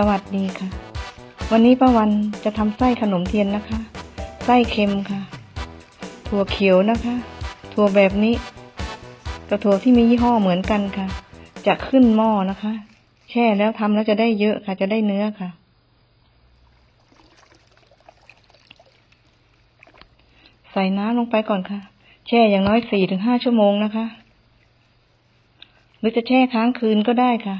สวัสดีค่ะ วันนี้ป้าวันจะทำไส้ขนมเทียนนะคะ ไส้เค็มค่ะ ถั่วเขียวนะคะ ถั่วแบบนี้กับถั่วที่มียี่ห้อเหมือนกันค่ะ จะขึ้นหม้อนะคะ แช่แล้วทำแล้วจะได้เยอะค่ะ จะได้เนื้อค่ะ ใส่น้ำลงไปก่อนค่ะ แช่อย่างน้อยสี่ถึงห้าชั่วโมงนะคะ หรือจะแช่ค้างคืนก็ได้ค่ะ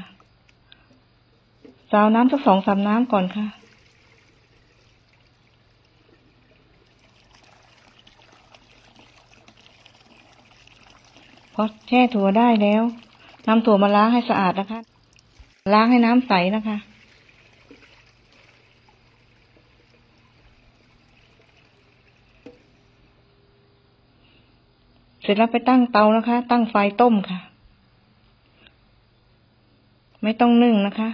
ซาวน้ำสักสองสามน้ำก่อนค่ะ พอแช่ถั่วได้แล้วนำถั่วมาล้างให้สะอาดนะคะ ล้างให้น้ำใสนะคะเสร็จแล้วไปตั้งเตานะคะ ตั้งไฟต้มค่ะ ไม่ต้องนึ่งนะคะ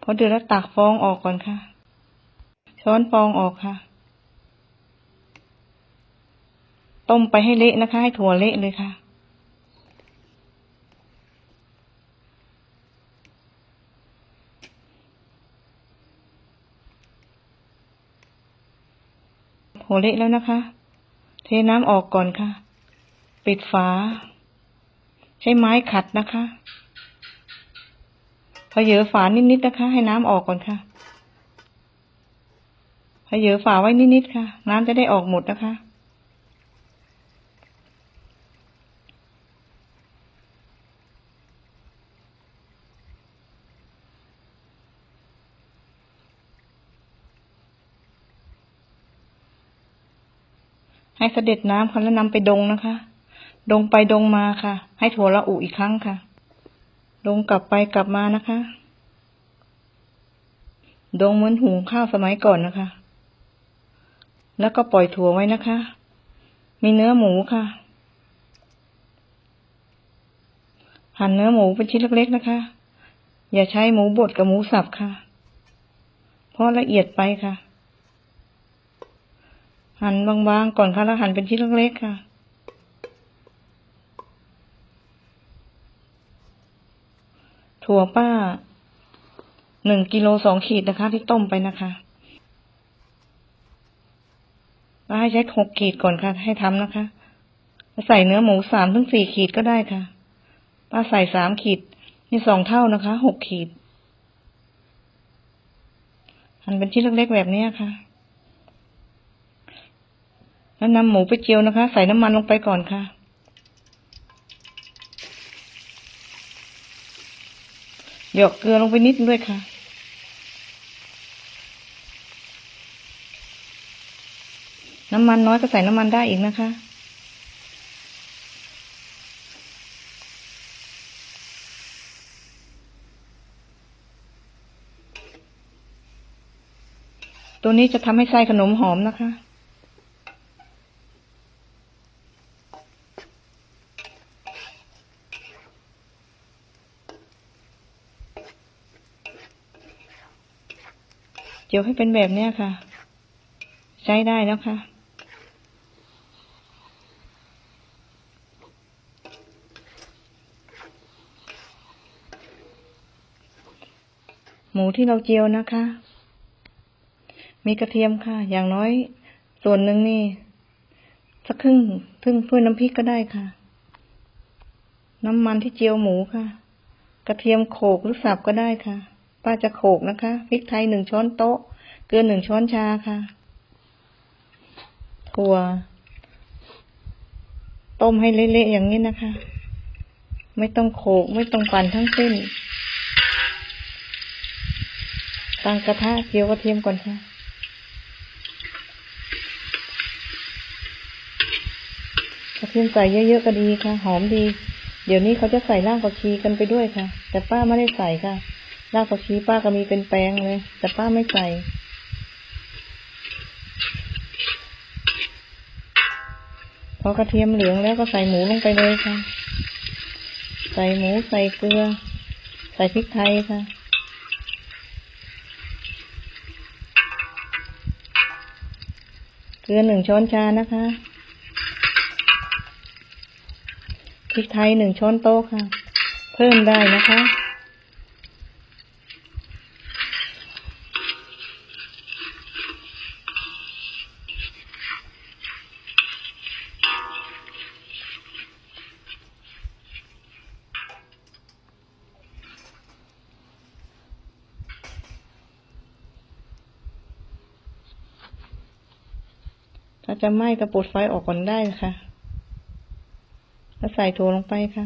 พ อเดือดแล้วตักฟองออกก่อนค่ะ ช้อนฟองออกค่ะ ต้มไปให้เละนะคะ ให้ถั่วเละเลยค่ะ ถั่วเละแล้วนะคะ เทน้ำออกก่อนค่ะ ปิดฝา ใช้ไม้ขัดนะคะ พอเยอฝานิดๆนะคะ ให้น้ำออกก่อนค่ะพอเยอฝาไว้นิดๆค่ะ น้ำจะได้ออกหมดนะคะ ให้เสด็จน้ำค่ะแล้วนำไปดงนะคะ ดงไปดงมาค่ะ ให้ถั่วละอุอีกครั้งค่ะ ดงกลับไปกลับมานะคะ ดงเหมือนหุงข้าวสมัยก่อนนะคะ แล้วก็ปล่อยถั่วไว้นะคะ มีเนื้อหมูค่ะ หั่นเนื้อหมูเป็นชิ้นเล็กๆนะคะ อย่าใช้หมูบดกับหมูสับค่ะ เพราะละเอียดไปค่ะ หั่นบางๆก่อนค่ะแล้วหั่นเป็นชิ้นเล็กๆค่ะ ถั่วป้าหนึ่งกิโลสองขีดนะคะ ที่ต้มไปนะคะแล้วให้ใช้หกขีดก่อนค่ะ ให้ทำนะคะแล้วใส่เนื้อหมูสามถึงสี่ขีดก็ได้ค่ะป้าใส่สามขีดนี่สองเท่านะคะหกขีดหั่นเป็นชิ้นเล็กๆแบบนี้ค่ะ แล้วนำหมูไปเจียวนะคะ ใส่น้ำมันลงไปก่อนค่ะ หยอกเกลือลงไปนิดด้วยค่ะ น้ำมันน้อยก็ใส่น้ำมันได้อีกนะคะ ตัวนี้จะทำให้ไส้ขนมหอมนะคะ เจียวให้เป็นแบบเนี้ยค่ะ ใช้ได้แล้วค่ะ หมูที่เราเจียวนะคะ มีกระเทียมค่ะ อย่างน้อย ส่วนหนึ่งนี่ สักครึ่งครึ่งถ้วยน้ำพริกก็ได้ค่ะ น้ำมันที่เจียวหมูค่ะ กระเทียมโขกหรือสับก็ได้ค่ะ ป้าจะโขกนะคะพริกไทยหนึ่งช้อนโต๊ะ เกลือหนึ่งช้อนชาค่ะ ถั่ว ต้มให้เละๆอย่างนี้นะคะ ไม่ต้องโขกไม่ต้องปั่นทั้งสิ้นตั้งกระทะเจียวกระเทียมก่อนค่ะกระเทียมใส่เยอะๆก็ดีค่ะ หอมดี เดี๋ยวนี้เขาจะใส่รากผักชีกันไปด้วยค่ะ แต่ป้าไม่ได้ใส่ค่ะ รากผักชีป้าก็มีเป็นแปลงเลย แต่ป้าไม่ใส่พอกระเทียมเหลืองแล้วก็ใส่หมูลงไปเลยค่ะ ใส่หมูใส่เกลือ ใส่พริกไทยค่ะ เกลือหนึ่งช้อนชานะคะ พริกไทยหนึ่งช้อนโต๊ะค่ะ เพิ่มได้นะคะ จะไหม้ก็ปลดไฟออกก่อนได้ค่ะ แล้วใส่ถั่วลงไปค่ะ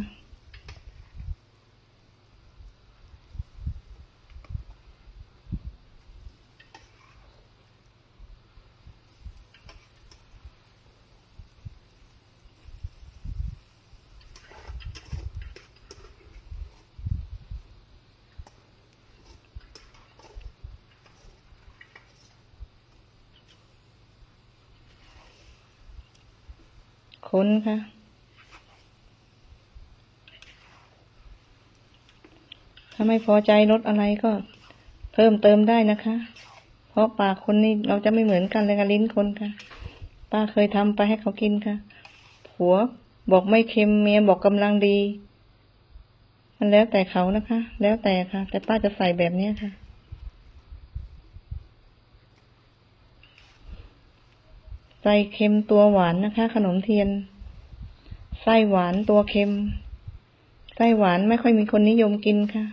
คนค่ะ ถ้าไม่พอใจรสอะไรก็เพิ่มเติมได้นะคะ เพราะปากคนนี่เราจะไม่เหมือนกันเลยกับลิ้นคนค่ะ ป้าเคยทำไปให้เขากินค่ะ ผัวบอกไม่เค็มเมียบอกกำลังดี มันแล้วแต่เขานะคะ แล้วแต่ค่ะ แต่ป้าจะใส่แบบเนี้ยค่ะ ใส่เค็มตัวหวานนะคะ ขนมเทียน ไส้หวานตัวเค็ม ไส้หวานไม่ค่อยมีคนนิยมกินค่ะ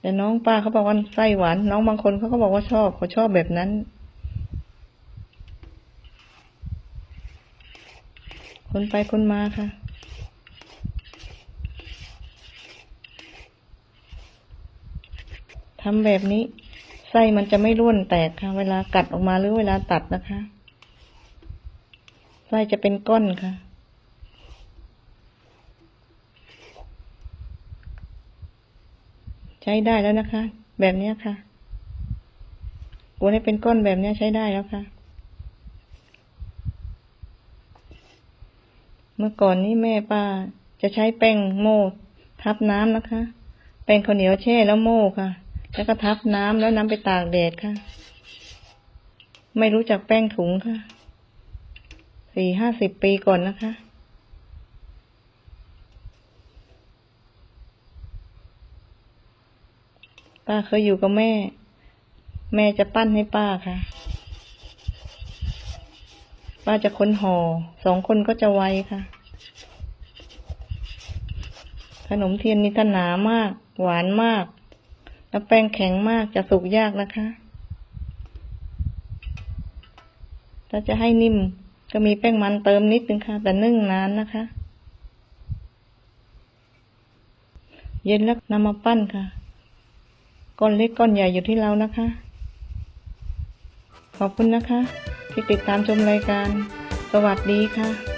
แต่น้องป้าเขาบอกว่าไส้หวาน น้องบางคนเขาก็บอกว่าชอบเขาชอบแบบนั้นคนไปคนมาค่ะ ทำแบบนี้ ไส้มันจะไม่ร่วนแตกค่ะ เวลากัดออกมาหรือเวลาตัดนะคะ ไส้จะเป็นก้อนค่ะใช้ได้แล้วนะคะ แบบนี้ค่ะกวนให้เป็นก้อนแบบนี้ใช้ได้แล้วค่ะ เมื่อก่อนนี้แม่ป้าจะใช้แป้งโม่ทับน้ำนะคะ แป้งข้าวเหนียวแช่แล้วโม่ค่ะ แล้วก็ทับน้ำแล้วนำไปตากแดดค่ะ ไม่รู้จักแป้งถุงค่ะ สี่ห้าสิบปีก่อนนะคะ ป้าเคยอยู่กับแม่ แม่จะปั้นให้ป้าค่ะ ป้าจะคนห่อสองคนก็จะไวค่ะ ขนมเทียนนี่ถ้านามาก หวานมาก แล้วแป้งแข็งมากจะสุกยากนะคะ ถ้าจะให้นิ่มก็มีแป้งมันเติมนิดนึงค่ะ แต่นึ่งนานนะคะ เย็นแล้วนำมาปั้นค่ะ ก้อนเล็กก้อนใหญ่อยู่ที่เรานะคะ ขอบคุณนะคะ ที่ติดตามชมรายการ สวัสดีค่ะ